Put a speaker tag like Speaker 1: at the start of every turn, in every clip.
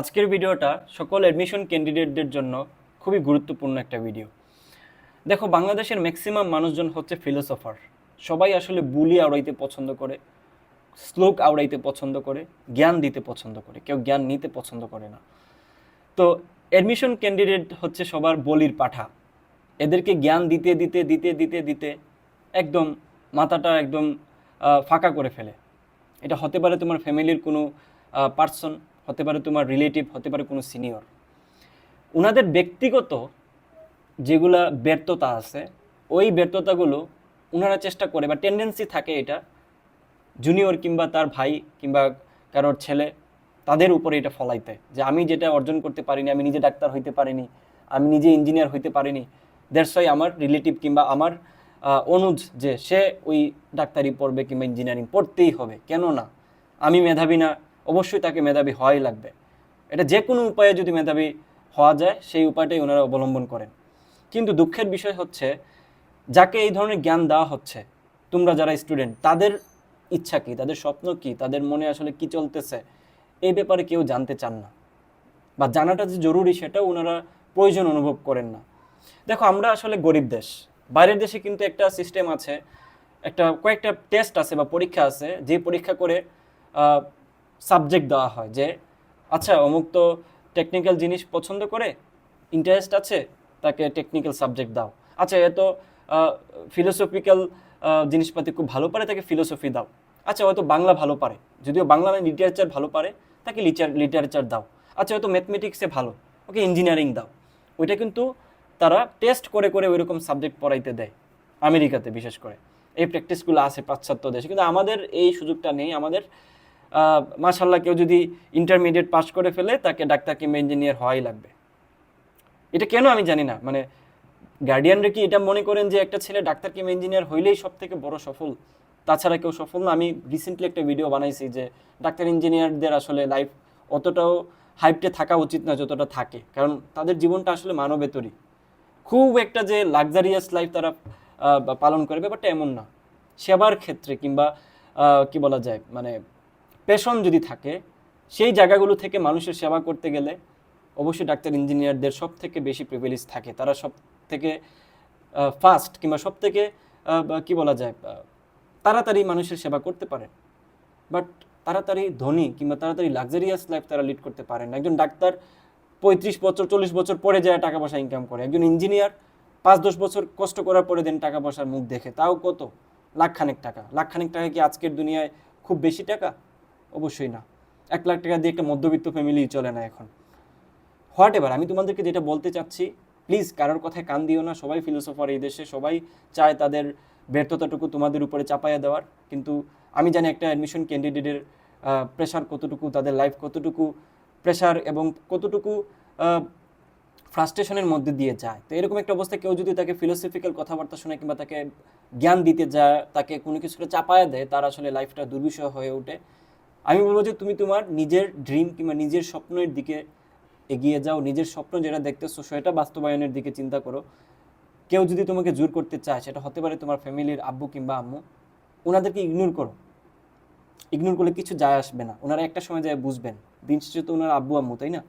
Speaker 1: আজকের ভিডিওটা সকল অ্যাডমিশন ক্যান্ডিডেটদের জন্য খুবই গুরুত্বপূর্ণ একটা ভিডিও দেখো, বাংলাদেশের ম্যাক্সিমাম মানুষজন হচ্ছে ফিলোসফার সবাই আসলে বুলি আওড়াইতে পছন্দ করে, শ্লোক আওড়াইতে পছন্দ করে, জ্ঞান দিতে পছন্দ করে, কেউ জ্ঞান নিতে পছন্দ করে না। তো অ্যাডমিশন ক্যান্ডিডেট হচ্ছে সবার বলির পাঠা। এদেরকে জ্ঞান দিতে দিতে দিতে দিতে দিতে একদম মাথাটা একদম ফাঁকা করে ফেলে। এটা হতে পারে তোমার ফ্যামিলির কোনো পার্সন হতে পারে তোমার রিলেটিভ হতে পারে কোনো সিনিয়র ওনাদের ব্যক্তিগত যেগুলা ব্যর্থতা আছে, ওই ব্যর্থতাগুলো ওনারা চেষ্টা করে, বা টেন্ডেন্সি থাকে এটা জুনিয়র কিংবা তার ভাই কিংবা কারোর ছেলে, তাদের উপরে এটা ফলাইতে। যে আমি যেটা অর্জন করতে পারিনি, আমি নিজে ডাক্তার হইতে পারিনি, আমি নিজে ইঞ্জিনিয়ার হইতে পারিনি দ্যাটস আমার রিলেটিভ কিংবা আমার অনুজ যে, সে ওই ডাক্তারি পড়বে কিংবা ইঞ্জিনিয়ারিং পড়তেই হবে। কেন না আমি মেধাবী না অবশ্যই তাকে মেধাবী হওয়াই লাগবে। এটা যে কোনো উপায়ে যদি মেধাবী হওয়া যায়, সেই উপায়টাই ওনারা অবলম্বন করেন। কিন্তু দুঃখের বিষয় হচ্ছে, যাকে এই ধরনের জ্ঞান দেওয়া হচ্ছে, তোমরা যারা স্টুডেন্ট, তাদের ইচ্ছা কি, তাদের স্বপ্ন কি, তাদের মনে আসলে কি চলতেছে, এই ব্যাপারে কেউ জানতে চান না। বা জানাটা যে জরুরি, সেটাও ওনারা প্রয়োজন অনুভব করেন না। দেখো, আমরা আসলে গরিব দেশ। বাইরের দেশে কিন্তু একটা সিস্টেম আছে, একটা কয়েকটা টেস্ট আছে বা পরীক্ষা আছে, যে পরীক্ষা করে সাবজেক্ট দেওয়া হয় যে আচ্ছা অমুক তো টেকনিক্যাল জিনিস পছন্দ করে ইন্টারেস্ট আছে, তাকে টেকনিক্যাল সাবজেক্ট দাও। আচ্ছা এত ফিলোসফিক্যাল জিনিসপাতি খুব ভালো পারে, তাকে ফিলোসফি দাও। আচ্ছা হয়তো বাংলা ভালো পারে, যদিও বাংলা লিটারেচার ভালো পারে, তাকে লিটার লিটারেচার দাও। আচ্ছা হয়তো ম্যাথমেটিক্সে ভালো, ওকে ইঞ্জিনিয়ারিং দাও। ওইটা কিন্তু তারা টেস্ট করে করে ওইরকম সাবজেক্ট পড়াইতে দেয়, আমেরিকাতে বিশেষ করে। এই প্র্যাকটিসগুলো আছে পাশ্চাত্য দেশে, কিন্তু আমাদের এই সুযোগটা নেই, আমাদের মাশাল্লাহ কেউ যদি ইন্টারমিডিয়েট পাস করে ফেলে, তাকে ডাক্তার কিংবা ইঞ্জিনিয়ার হওয়াই লাগবে। এটা কেন আমি জানি না? মানে গার্ডিয়ানরা কি এটা মনে করেন যে একটা ছেলে ডাক্তার কিংবা ইঞ্জিনিয়ার হইলেই সব থেকে বড় সফল? তাছাড়া কেউ সফল না। আমি রিসেন্টলি একটা ভিডিও বানাইছি যে, ডাক্তার ইঞ্জিনিয়ারদের আসলে লাইফ অতটাও হাইপটে থাকা উচিত না যতটা থাকে। কারণ তাদের জীবনটা আসলে মানবেতরই খুব একটা যে লাক্সারিয়াস লাইফ তারা পালন করে ব্যাপারটা এমন না। সেবার ক্ষেত্রে কিংবা কি বলা যায়? মানে পেশন যদি থাকে, সেই জায়গাগুলো থেকে মানুষের সেবা করতে গেলে অবশ্যই ডাক্তার, ইঞ্জিনিয়ারদের সব থেকে বেশি প্রিভিলেজ থাকে। তারা সব থেকে ফাস্ট কিংবা সব থেকে কি বলা যায় তাড়াতাড়ি মানুষের সেবা করতে পারে। বাট তাড়াতাড়ি ধনী কিংবা তাড়াতাড়ি লাক্সারিয়াস লাইফ তারা লিড করতে পারে না। একজন ডাক্তার পঁয়ত্রিশ বছর, চল্লিশ বছর পরে যায় টাকা পয়সা ইনকাম করে। একজন ইঞ্জিনিয়ার পাঁচ, দশ বছর কষ্ট করার পরে দেন টাকা পয়সার মুখ দেখে। তাও কত? লাখখানেক টাকা। লাখখানেক টাকা কি আজকের দুনিয়ায় খুব বেশি টাকা? অবশ্যই না। এক লাখ টাকা দিয়ে একটা মধ্যবিত্ত ফ্যামিলি চলে না এখন। হোয়াট এভার আমি তোমাদেরকে যেটা বলতে চাচ্ছি প্লিজ কারোর কথায় কান দিও না। সবাই ফিলোসফার এই দেশে, সবাই চায় তাদের ব্যর্থতাটুকু তোমাদের উপরে চাপাইয়া দেওয়ার। কিন্তু আমি জানি একটা অ্যাডমিশন ক্যান্ডিডেটের প্রেশার কতটুকু, তাদের লাইফ কতটুকু প্রেশার এবং কতটুকু ফ্রাস্ট্রেশনের মধ্যে দিয়ে যায়। তো এরকম একটা অবস্থায় কেউ যদি তাকে ফিলোসফিক্যাল কথাবার্তা শোনে কিংবা তাকে জ্ঞান দিতে যায়, তাকে কোনো কিছু করে চাপায়া দেয়, তার আসলে লাইফটা দুর্বিষহ হয়ে ওঠে। আমি বলব যে তুমি তোমার নিজের ড্রিম কিংবা নিজের স্বপ্নের দিকে এগিয়ে যাও, নিজের স্বপ্ন যেটা দেখতেছো সেটা বাস্তবায়নের দিকে চিন্তা করো। কেউ যদি তোমাকে জোর করতে চায়, সেটা হতে পারে তোমার ফ্যামিলির আব্বু কিংবা আম্মু, ওনাদেরকে ইগনোর করো। ইগনোর করলে কিছু যায় আসবে না। ওনারা একটা সময় যায় বুঝবেন। দিন শেষে তো ওনার আব্বু আম্মু, তাই না?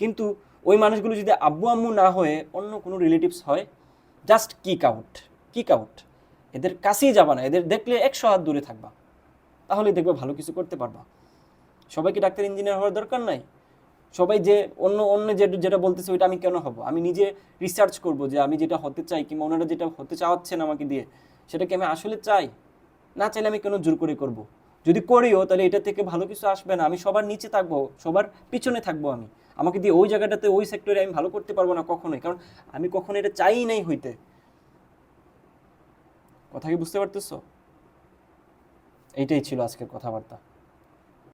Speaker 1: কিন্তু ওই মানুষগুলো যদি আব্বু আম্মু না হয়ে অন্য কোনো রিলেটিভস হয় just kick out kick out এদের কাছেই যাবা না। এদের দেখলে একশো হাত দূরে থাকবা। তাহলেই দেখবে ভালো কিছু করতে পারবা। সবাইকে ডাক্তার ইঞ্জিনিয়ার হওয়ার দরকার নাই। সবাই যে অন্য অন্য যেটা বলতেছে ওইটা আমি কেন হব? আমি নিজে রিসার্চ করব যে আমি যেটা হতে চাই কিংবা ওনারা যেটা হতে চাওয়াচ্ছেন আমাকে দিয়ে, সেটাকে আমি আসলে চাই? না চাইলে আমি কেন জোর করে করব? যদি করিও তাহলে এটা থেকে ভালো কিছু আসবে না। আমি সবার নিচে থাকব, সবার পিছনে থাকব আমি। আমাকে দিয়ে ওই জায়গাটাতে, ওই সেক্টরে আমি ভালো করতে পারব না কখনোই। কারণ আমি কখনো এটা চাই নাই হইতে। কথা কি বুঝতে পারতেছো? এইটাই ছিল আজকের কথাবার্তা।